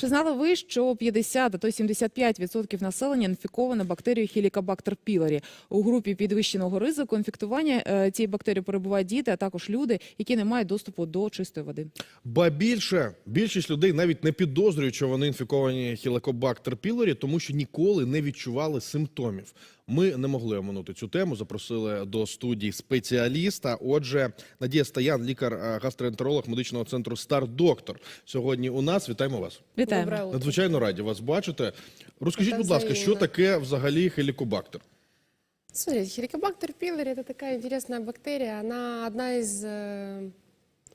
Чи знали ви, що 50, а то й 75% населення інфіковано бактерією Helicobacter pylori? У групі підвищеного ризику інфектування е, цієї бактерії перебувають діти, а також люди, які не мають доступу до чистої води. Ба більше більшість людей навіть не підозрюють, що вони інфіковані Helicobacter pylori, тому що ніколи не відчували симптомів. Ми не могли оминути цю тему. Запросили до студії спеціаліста. Отже, Надія Стаян, лікар е, гастроентеролог медичного центру Стар Доктор. Сьогодні у нас вітаємо вас. Вітаємо. Доброе утро. Надзвичайно раді вас бачити. Розкажіть, Це будь ласка, що взаємно. таке взагалі хелікобактер? Смотрите, хеликобактер пилори это такая интересная бактерия. Она одна из э,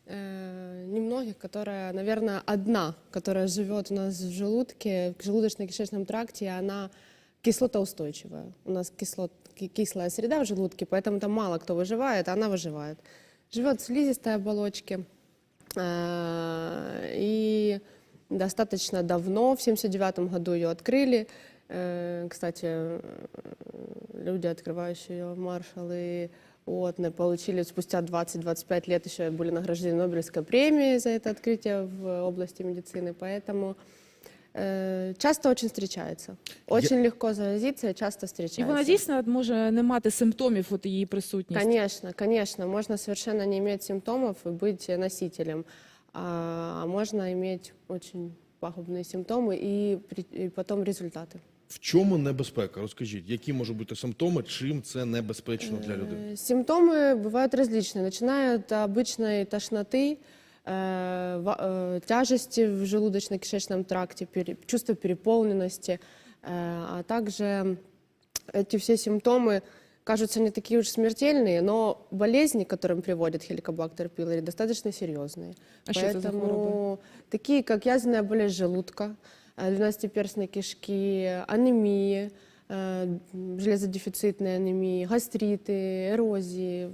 э, немногих, которая, наверное, одна, которая живет у нас в желудке, в желудочно-кишечном тракте, и она кислотоустойчивая. У нас кислот, ки- кислая среда в желудке, поэтому там мало кто выживает, а она выживает. Живет в слизистой оболочке. Э, И достаточно давно, в 79 году ее открыли. Э, Кстати, люди, открывающие ее, маршалы ООН, получили спустя 20-25 лет еще были награждены Нобелевской премией за это открытие в области медицины. Поэтому часто очень встречается. Очень легко заразиться и часто І встречается. вона дійсно може не мати симптомів от її присутність. Конечно, конечно. Можно совершенно не иметь симптомов и быть носителем. А а можно иметь очень пагубные симптомы и, при- и потом результаты. В чому небезпека? Розкажіть, які можуть бути симптоми, чим це небезпечно для людини? Э, Симптомы бывают различные, начиная от обычной тошноты, э, ва- э, тяжести в желудочно-кишечном тракте, пере- чувство переполненности, э, а также эти все симптомы кажутся не такие уж смертельные, но болезни, к которым приводит хеликобактер пилори, достаточно серьезные. А что это за хвороба? такие, как язвенная болезнь желудка, э, двенадцатиперстной кишки, анемия, э, железодефицитные анемии, гастриты, эрозии.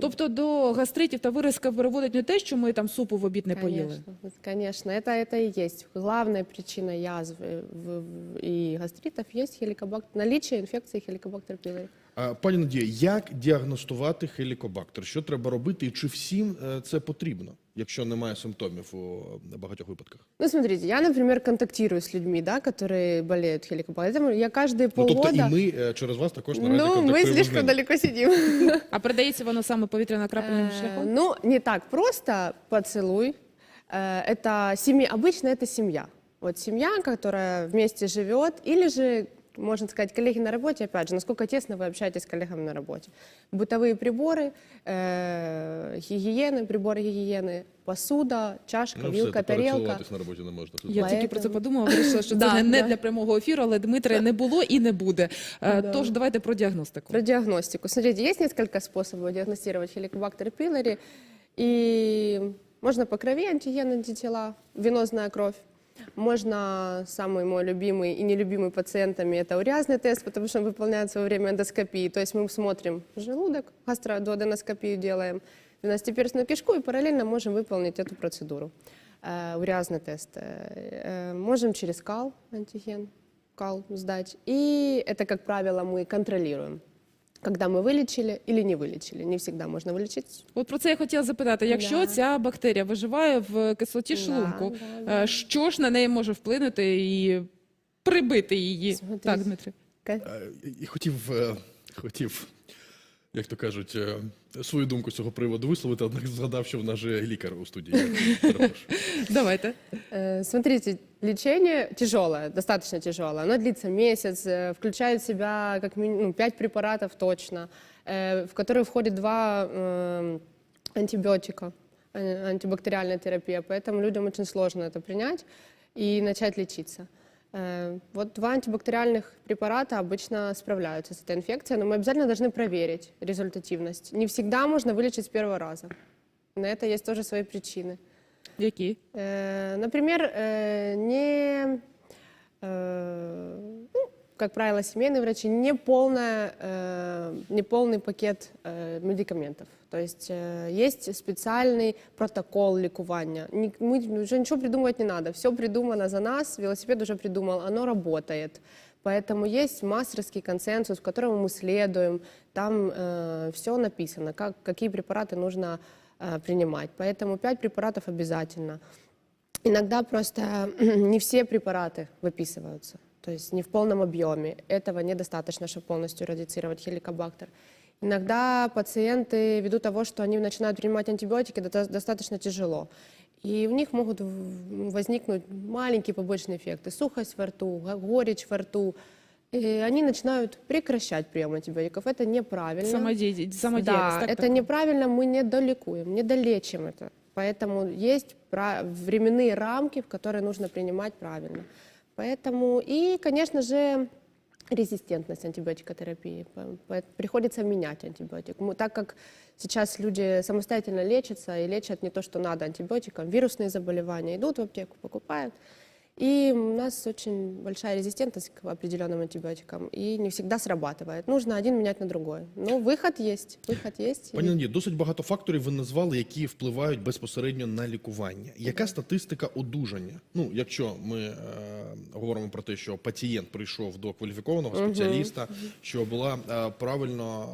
Тобто до гастритів та виразка переводить не те, що ми там супу в обід не поїли. Конечно, вот, конечно, это, это и есть. Главная причина язвы в- в- и гастритов есть хеликобактер, наличие инфекции хеликобактер пилори. А, Пані Надія, як діагностувати хелікобактер? Що треба робити, і чи всім е, це потрібно, якщо немає симптомів у е, багатьох випадках? Ну, смотрите, я, например, контактирую с людьми, да, которые болеют хеликобактером. Я каждые Ну тобто полгода... і ми е, через вас також наразі ну, мы контактуємо з слишком ними. далеко сидим. А передається воно саме повітряно-крапельним Э, шляхом? Ну, не так просто поцелуй. Э, Это семья, обычно это семья. Вот семья, которая вместе живет, или же, можно сказать, коллеги на работе, опять же, насколько тесно вы общаетесь с коллегами на работе. Бытовые приборы, э, гигиены, приборы гигиены, посуда, чашка, Ну, все, вилка, тепер тарелка. цілуватись на роботі не можна. Тут Я Поэтому- тільки про це подумала, вирішила, що це Да, не да. для прямого ефіру, але Дмитре не було і не буде. Е, Да. Тож давайте про діагностику. Про диагностику. Смотрите, есть несколько способов диагностировать хеликобактер пилори. И можно по крови антиген, антитела, венозная кровь. Можно, самый мой любимый и нелюбимый пациентами, это уреазный тест, потому что он выполняется во время эндоскопии. То есть мы смотрим желудок, гастродуоденоскопию делаем, двенадцатиперстную кишку и параллельно можем выполнить эту процедуру. Э, уреазный тест. Э, э, можем через кал антиген, кал сдать. И это, как правило, мы контролируем когда мы вылечили или не вылечили. Не всегда можно вылечить. От про це я хотіла запитати. Якщо Да. ця бактерія виживає в кислоті Да, шлунку, да, е, що ж на неї може вплинути і прибити її? Смотрите. Так, Дмитре. Ка- Е, І хотів, е, хотів, як то кажуть, е, свою думку з цього приводу висловити, однак згадав, що в нас же лікар у студії. Я перепрошую. Давайте. Э, Смотрите, лечение тяжелое, достаточно тяжелое. Оно длится месяц, э, включает в себя как минимум 5 препаратов точно, э, в которые входит два э, антибиотика, э, антибактериальная терапия. Поэтому людям очень сложно это принять и начать лечиться. Э, Вот два антибактериальных препарата обычно справляются с этой инфекцией, но мы обязательно должны проверить результативность. Не всегда можно вылечить с первого раза. На это есть тоже свои причины. Які? Э, Например, э, не, э, ну, как правило, семейные врачи, не, полная, э, не полный пакет э, медикаментов. То есть э, есть специальный протокол лікування. Ні- Мы уже ничего придумывать не надо. Все придумано за нас, велосипед уже придумал, оно работает. Поэтому есть мастерский консенсус, которому мы следуем. Там все написано, как, какие препараты нужно э, принимать. Поэтому 5 препаратов обязательно. Иногда просто не все препараты выписываются, то есть не в полном объеме. Этого недостаточно, чтобы полностью радицировать хеликобактер. Иногда пациенты, ввиду того, что они начинают принимать антибиотики, это достаточно тяжело. И у них могут в- возникнуть маленькие побочные эффекты. Сухость во рту, го- горечь во рту. И они начинают прекращать прием антибиотиков. Это неправильно. Самодій... Да, самодіяльність, так, это так? неправильно, мы не доликуем, не долечим это. Поэтому есть пра- временные рамки, в которые нужно принимать правильно. Поэтому и, конечно же, резистентность антибиотикотерапии. По- по- Приходится менять антибиотик. Мы- так как сейчас люди самостоятельно лечатся и лечат не то, что надо антибиотиком, вирусные заболевания, идут в аптеку, покупают. И у нас очень большая резистентность к определенным антибиотикам, и не всегда срабатывает. Нужно один менять на другой. Но выход есть, выход есть. Пані И- Надія, досить багато факторів ви назвали, які впливають безпосередньо на лікування. Яка статистика одужання? Ну, якщо ми е, говоримо про те, що пацієнт прийшов до кваліфікованого спеціаліста, що була е, правильно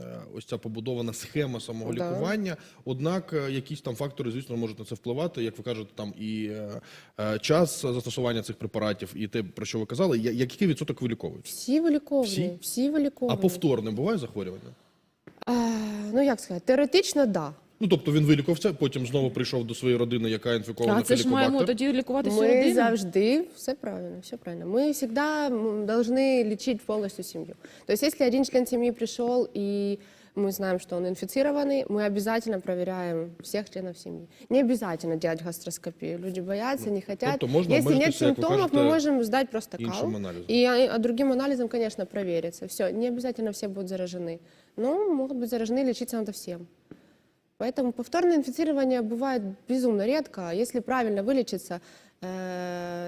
е, е, ось ця побудована схема самого Да. лікування, однак е, якісь там фактори, звісно, можуть на це впливати, як ви кажете, там і е, е, час застосування цих препаратів, і те, про що ви казали, Я- який відсоток виліковують? Всі виліковні, Всі? всі, виліковні. А повторне буває захворювання? А, ну як сказати, теоретично, да. Ну, тобто він вилікувався, потім знову прийшов до своєї родини, яка інфікована А це ж маємо хелікобактер. тоді лікувати всю Мы родину? завжди, все правильно, все правильно. Мы всегда м, должны лечить полностью семью. То есть, если один член семьи пришел и мы знаем, что он инфицированный, мы обязательно проверяем всех членов семьи. Не обязательно делать гастроскопию. Люди боятся, не хотят. тобто можно Если нет обмежитися, як ви симптомов, мы кажете, можем сдать просто кал. іншим аналізом. И а, а другим анализом, конечно, провериться. Все, не обязательно все будут заражены. Но могут быть заражены, лечиться надо всем. Поэтому повторное инфицирование бывает безумно редко. А Если правильно вылечиться, э,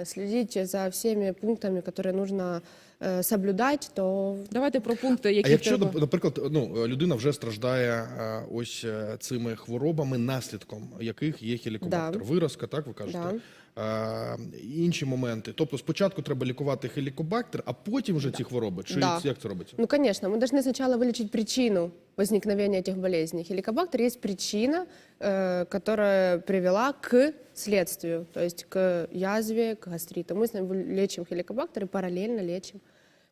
следить за всеми пунктами, которые нужно э, соблюдать, то Давайте про пункти, які А якщо, треба. нап- наприклад, ну людина вже страждає е, ось е, цими хворобами, наслідком яких є хелікобактер, Да. виразка, так ви кажете, Е, інші моменти. Тобто, спочатку треба лікувати хелікобактер, а потім вже ці хвороби. Чи Да. як це робиться? Ну, конечно, мы должны сначала вылечить причину возникновения этих болезней. Хеликобактер есть причина, э, которая привела к следствию, то есть к язве, к гастриту. Мы с ним вы- лечим хеликобактер и параллельно лечим.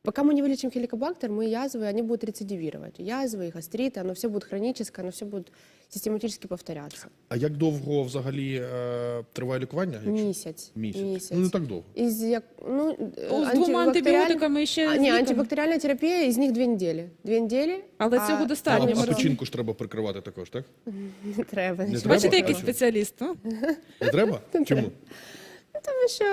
Пока мы не вылечим хеликобактер, мы язвы, они будут рецидивировать. Язвы и гастриты, оно все будет хроническое, оно все будет систематически повторяться. А як довго взагалі е, триває лікування? якщо- Месяц. Місяць. Ну не так довго. Из, як- ну, З двома антибактериаль- антибіотиками і ще А, з не, ліками. антибактериальная терапия, из них две недели. Две недели. Але а цього А, достатньо. ми а розуміємо. печінку ж треба прикривати також, так? Не треба. Не нічого. треба? Бачите, який А, спеціаліст? ну? Не треба? Чому? Потому что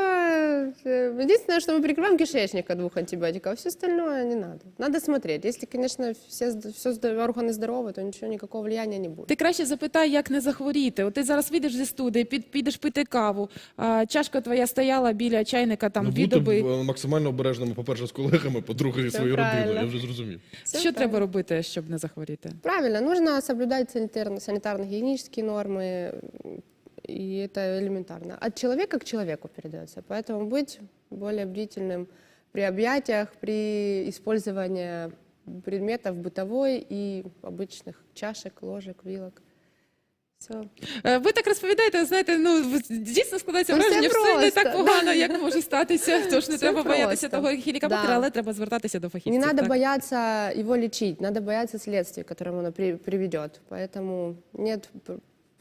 э, единственное, что мы прикрываем кишечник от двух антибиотиков, а все остальное не надо. Надо смотреть. Если, конечно, все, зд- все зд- органы здоровы, то ничего, никакого влияния не будет. Ти краще запитай, як не захворіти. От ти зараз вийдеш зі студії, під, підеш пити каву, а чашка твоя стояла біля чайника там ну, дві бути доби. е, максимально обережними, по-перше, з колегами, по-друге, зі Це своєю родиною. правильно. Я вже зрозумів. Всё Що правильно. треба робити, щоб не захворіти? Правильно, нужно соблюдать санитарно- санитарно-гигиенические нормы, и это элементарно. От человека к человеку передается, поэтому быть более бдительным при объятиях, при использовании предметов бытовой и обычных чашек, ложек, вилок. Все. Е, Ви так розповідаєте, знаєте, ну в- дійсно складається Ну, все враження, що все не просто. так погано, як може статися. Тож не Все треба боятися просто. того хелікобактера, Да. але треба звертатися до фахівців. Не надо так? бояться его лечить, надо бояться следствий, к которым оно при- приведет. Поэтому нет п-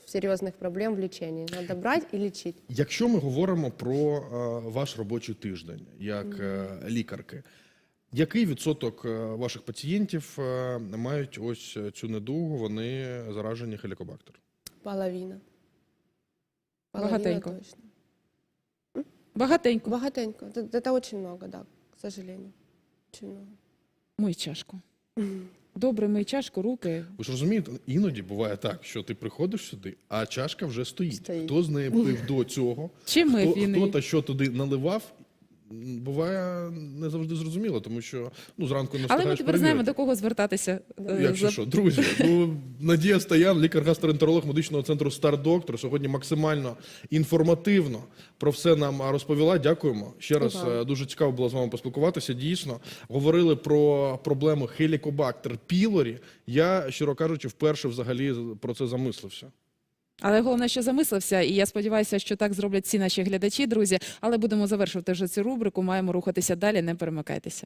серьезных проблем в лечении. Надо брать и лечить. Якщо ми говоримо про е, ваш робочий тиждень як е, лікарки, який відсоток е, ваших пацієнтів е, мають ось е, цю недугу, вони заражені хелікобактером? Половина. Богатенько. точно. Багатенько. Богатенько. Это, это очень много, да, к сожалению. Очень много. Мий чашку. Добре, мий чашку, руки. Ви ж розумієте, іноді буває так, що ти приходиш сюди, а чашка вже стоїть. Стоїть. Хто з неї пив до цього, Чим ми хто, хто та що туди наливав, буває не завжди зрозуміло, тому що ну зранку не Але ми тепер знаємо, до кого звертатися. е, Якщо за- що, друзі, ну Надія Стоян, лікар-гастроентеролог медичного центру Стар Доктор. Сьогодні максимально інформативно про все нам розповіла. Дякуємо. Ще раз Ага. е, дуже цікаво було з вами поспілкуватися. Дійсно, говорили про проблему хелікобактер пілорі. Я, щиро кажучи, вперше взагалі про це замислився. Але головне, що замислився, і я сподіваюся, що так зроблять всі наші глядачі, друзі. Але будемо завершувати вже цю рубрику. Маємо рухатися далі. Не перемикайтеся.